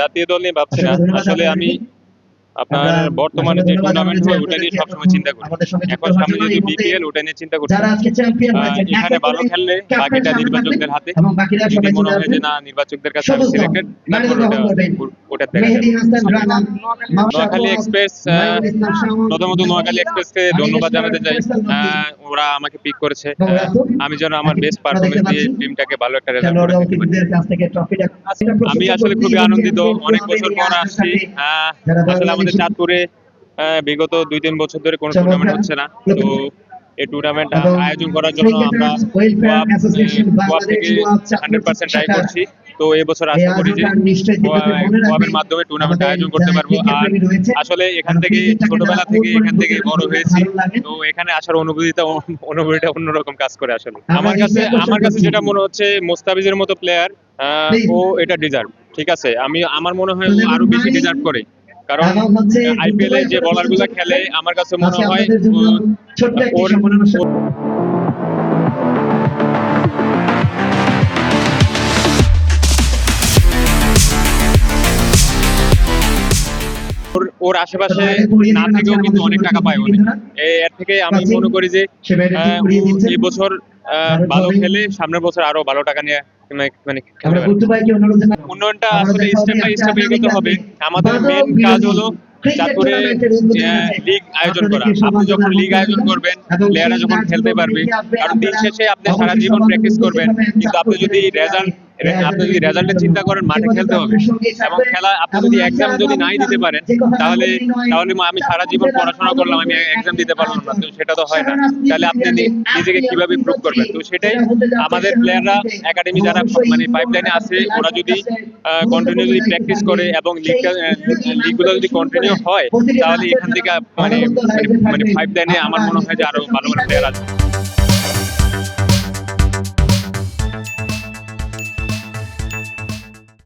জাতীয় দল নিয়ে ভাবছি না। আসলে আমি আপনার বর্তমানে যে টুর্নামেন্ট হয় ওটা নিয়ে সবসময় চিন্তা করি। এখন সামনে যদি বিপিএল ওটা নিয়ে চিন্তা করছি যারা আজকে চ্যাম্পিয়ন আহ, এখানে ভালো খেললে বাকিটা নির্বাচকদের হাতে এবং বাকিরা যদি সবাই মনে হয় যে না নির্বাচকদের কাছে সিলেক্টেড গাড়ি তারপর গ্রহণ ওটা নোয়াখালী এক্সপ্রেস প্রথমত নোয়াখালী এক্সপ্রেসকে ধন্যবাদ জানাতে চাই। আহ, ওরা আমাকে পিক করেছে। আমি যেন আমার বেস্ট পারফরমেন্স দিয়ে টিমটাকে ভালো একটা রেজাল্ট করে দিতে পারি। কাছ থেকে ট্রফিটা আমি আসলে খুবই আনন্দিত অনেক বছর পর আসছি আসলে আমাদের চাঁদপুরে বিগত দুই তিন বছর ধরে কোনো টুর্নামেন্ট হচ্ছে না। তো এই টুর্নামেন্ট আয়োজন করার জন্য আমরা হান্ড্রেড পার্সেন্ট ট্রাই করছি। তো এই বছর আশা করি যে কোয়াবের মাধ্যমে টুর্নামেন্ট আয়োজন করতে পারব। আর আসলে এখান থেকে ছোটবেলা থেকে এখান থেকে বড় হয়েছি। তো এখানে আসার অনুভূতিটা অনুভূতিটা অন্যরকম কাজ করে আসলে। আমার কাছে আমার কাছে যেটা মনে হচ্ছে মোস্তাফিজের মতো প্লেয়ার ও এটা ডিজার্ভ ঠিক আছে? আমি আমার মনে হয় আরও বেশি ডিজার্ভ করে। কারণ আইপিএল এ যে বলারগুলা খেলে আমার কাছে মনে হয় ওর আশেপাশে না থেকেও কিন্তু অনেক টাকা পায় অনেক এর থেকে আমি মনে করি যে। এই বছর ভালো খেলে সামনের বছর আরও ভালো টাকা নিয়ে মানে- মানে উন্নয়নটা আসলে স্টেপ বাই স্টেপ এগোতে হবে। আমাদের মেন কাজ হলো চাঁদপুরে লিগ আয়োজন করা। আপনি যখন লিগ আয়োজন করবেন প্লেয়াররা যখন খেলতে পারবে কারণ দিন শেষে আপনি সারা জীবন প্র্যাকটিস করবেন। কিন্তু আপনি যদি রেজাল্ট আপনি যদি রেজাল্টের চিন্তা করেন মাঠে খেলতে হবে। এবং খেলা আপনি যদি এক্সাম যদি নাই দিতে পারেন তাহলে তাহলে আমি সারা জীবন পড়াশোনা করলাম আমি এক্সাম দিতে পারলাম না। তো সেটা তো হয় না। তাহলে আপনি নিজেকে কীভাবে প্রুভ করবেন? তো সেটাই আমাদের প্লেয়াররা একাডেমি যারা মানে পাইপলাইনে আছে ওরা যদি কন্টিনিউ যদি প্র্যাকটিস করে এবং লিগগুলো যদি কন্টিনিউ হয় তাহলে এখান থেকে মানে মানে- মানে পাইপলাইনে আমার মনে হয় যে আরও ভালো ভালো প্লেয়ার আছে।